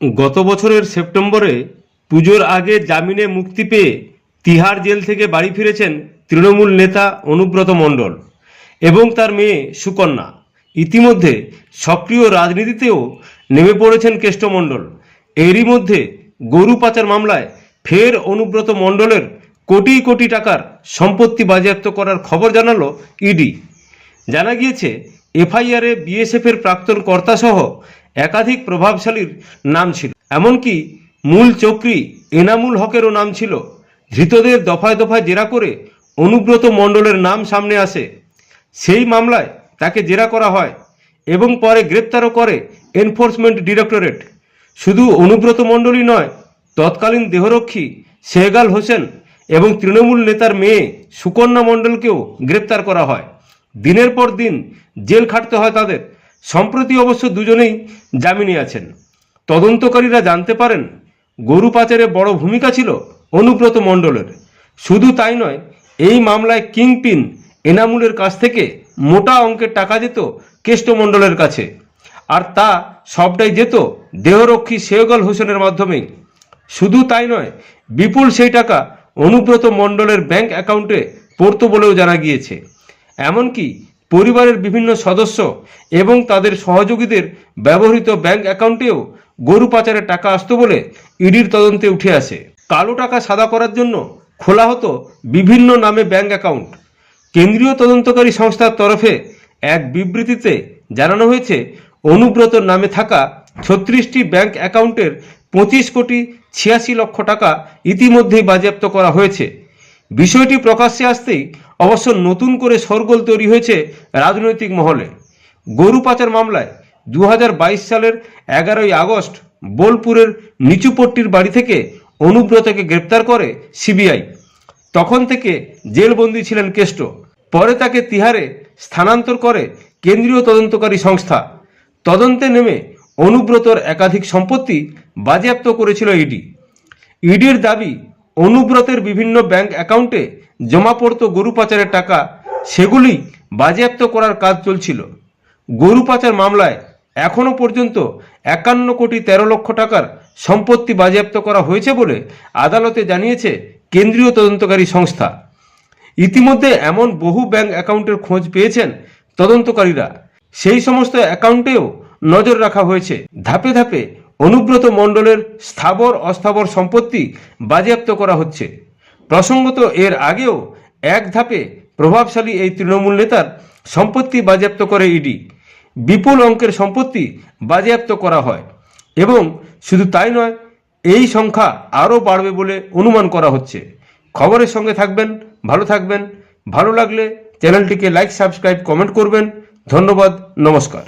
গত বছরের সেপ্টেম্বরে পুজোর আগে জামিনে মুক্তি পেয়ে তিহার জেল থেকে বাড়ি ফিরেছেন তৃণমূল নেতা অনুব্রত মণ্ডল এবং তার মেয়ে সুকন্যা। ইতিমধ্যে সক্রিয় রাজনীতিতেও নেমে পড়েছেন কেষ্টমণ্ডল এরই মধ্যে গরু পাচার মামলায় ফের অনুব্রত মণ্ডলের কোটি কোটি টাকার সম্পত্তি বাজেয়াপ্ত করার খবর জানালো ইডি। জানা গিয়েছে, এফআইআরে বিএসএফের প্রাক্তন কর্তাসহ একাধিক প্রভাবশালীর নাম ছিল। এমনকি মূল চক্রী এনামুল হকেরও নাম ছিল। ধৃতদের দফায় দফায় জেরা করে অনুব্রত মণ্ডলের নাম সামনে আসে। সেই মামলায় তাকে জেরা করা হয় এবং পরে গ্রেপ্তারও করে এনফোর্সমেন্ট ডিরেক্টরেট। শুধু অনুব্রত মণ্ডলই নয়, তৎকালীন দেহরক্ষী শেহগাল হোসেন এবং তৃণমূল নেতার মেয়ে সুকন্যা মণ্ডলকেও গ্রেপ্তার করা হয়। দিনের পর দিন জেল খাটতে হয় তাদের। সম্প্রতি অবশ্য দুজনেই জামিনে আছেন। তদন্তকারীরা জানতে পারেন, গরু পাচারে বড় ভূমিকা ছিল অনুব্রত মণ্ডলের। শুধু তাই নয়, এই মামলায় কিংপিন এনামুলের কাছ থেকে মোটা অঙ্কের টাকা যেত কেষ্টমণ্ডলের কাছে। আর তা সবটাই যেত দেহরক্ষী শেয়গল হোসেনের মাধ্যমেই শুধু তাই নয়, বিপুল সেই টাকা অনুব্রত মণ্ডলের ব্যাংক অ্যাকাউন্টে পড়তো বলেও জানা গিয়েছে। এমনকি পরিবারের বিভিন্ন সদস্য এবং তাদের সহযোগীদের ব্যবহৃত ব্যাংক অ্যাকাউন্টেও গরু পাচারের টাকা আসতো বলে ইডির তদন্তে উঠে আসে। কালো টাকা সাদা করার জন্য খোলা হতো বিভিন্ন নামে ব্যাংক অ্যাকাউন্ট। কেন্দ্রীয় তদন্তকারী সংস্থার তরফে এক বিবৃতিতে জানানো হয়েছে অনুব্রতর নামে থাকা ছত্রিশটি ব্যাংক অ্যাকাউন্টের পঁচিশ কোটি ছিয়াশি লক্ষ টাকা ইতিমধ্যেই বাজেয়াপ্ত করা হয়েছে। বিষয়টি প্রকাশ্যে আসতেই অবশ্য নতুন করে সরগোল তৈরি হয়েছে রাজনৈতিক মহলে। গরু পাচার মামলায় দু হাজার বাইশ সালের এগারোই আগস্ট বোলপুরের নিচুপট্টির বাড়ি থেকে অনুব্রতকে গ্রেপ্তার করে সিবিআই। তখন থেকে জেলবন্দি ছিলেন কেষ্ট পরে তাকে তিহারে স্থানান্তর করে কেন্দ্রীয় তদন্তকারী সংস্থা। তদন্তে নেমে অনুব্রতর একাধিক সম্পত্তি বাজেয়াপ্ত করেছিল ইডি। ইডির দাবি, অনুব্রতের বিভিন্ন ব্যাংক অ্যাকাউন্টে জমা পড়তো গরু পাচারের টাকা, সেগুলি বাজেয়াপ্ত করার কাজ চলছিল। গরু পাচার মামলায় এখনও পর্যন্ত একান্ন কোটি তেরো লক্ষ টাকার সম্পত্তি বাজেয়াপ্ত করা হয়েছে বলে আদালতে জানিয়েছে কেন্দ্রীয় তদন্তকারী সংস্থা। ইতিমধ্যে এমন বহু ব্যাংক অ্যাকাউন্টের খোঁজ পেয়েছেন তদন্তকারীরা। সেই সমস্ত অ্যাকাউন্টেও নজর রাখা হয়েছে। ধাপে ধাপে অনুব্রত মণ্ডলের স্থাবর অস্থাবর সম্পত্তি বাজেয়াপ্ত করা হচ্ছে। প্রসঙ্গত এর আগেও এক ধাপে প্রভাবশালী এই তৃণমূল নেতার সম্পত্তি বাজেয়াপ্ত করে ইডি। বিপুল অঙ্কের সম্পত্তি বাজেয়াপ্ত করা হয় এবং শুধু তাই নয়, এই সংখ্যা আরও বাড়বে বলে অনুমান করা হচ্ছে। খবরের সঙ্গে থাকবেন, ভালো থাকবেন, ভালো লাগলে চ্যানেলটিকে লাইক, সাবস্ক্রাইব, কমেন্ট করবেন। ধন্যবাদ, নমস্কার।